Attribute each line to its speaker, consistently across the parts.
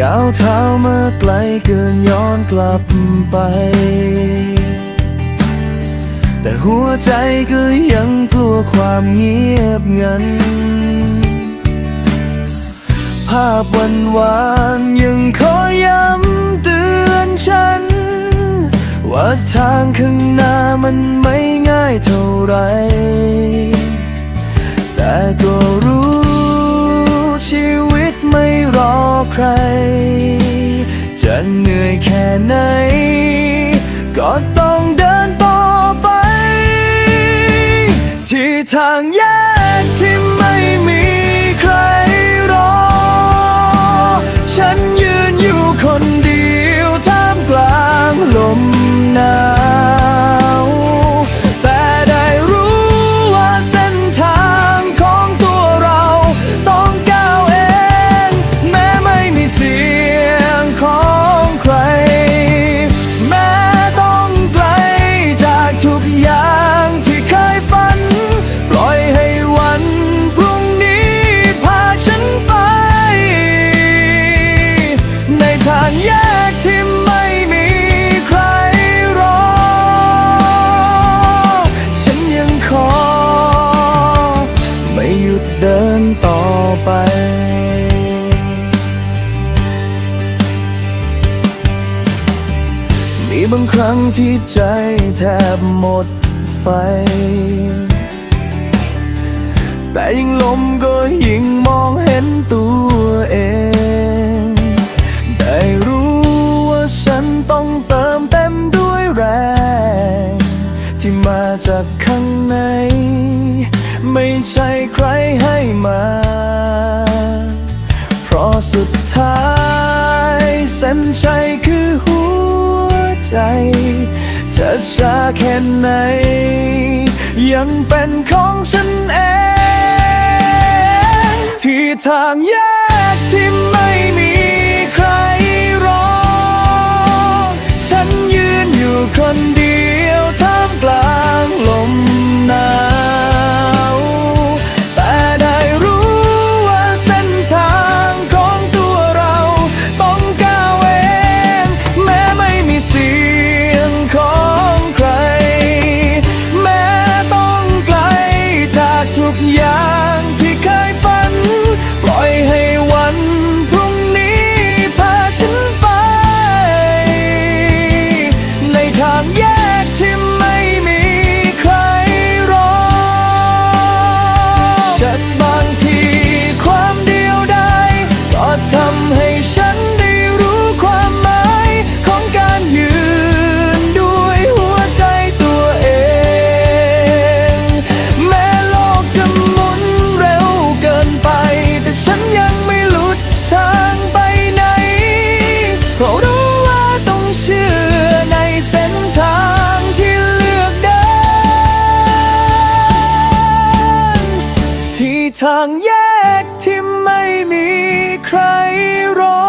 Speaker 1: ก้าวเท้ามาไกลเกินย้อนกลับไป แต่หัวใจก็ยังกลัวความเงียบงัน ภาพวันวานยังคอยย้ำเตือนฉัน ว่าทางข้างหน้ามันไม่ง่ายเท่าไหร เหนื่อยแค่ไหนางแยกที่ไม่มีใครรอ ฉันยังขอ ไม่หยุดเดินต่อไปมีบางครั้งที่ใจแทบหมดไฟ แต่ยิ่งลมก็ยิ่งมองเห็นตัว จากข้างใน ไม่ใช่ใครให้มา เพราะสุดท้ายเส้นชัยคือหัวใจ จะช้าแค่ไหน ยังเป็นของฉันเอง ที่ทางแยกที่ไม่มีใครรอ ฉันยืนอยู่คนเดียว ทางแยกที่ไม่มีใครรอ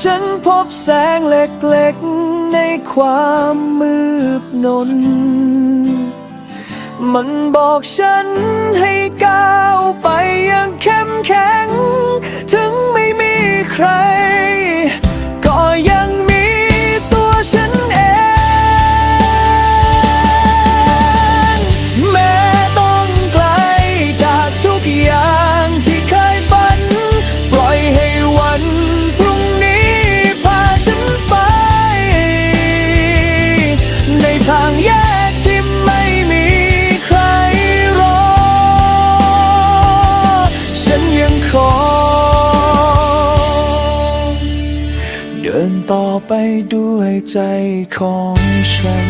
Speaker 1: ฉันพบแสงเล็กๆในความมืดนน มันบอกฉันให้ก้าวไปอย่างเข้มแข็ง ดินต่อไปด้วยใจของฉัน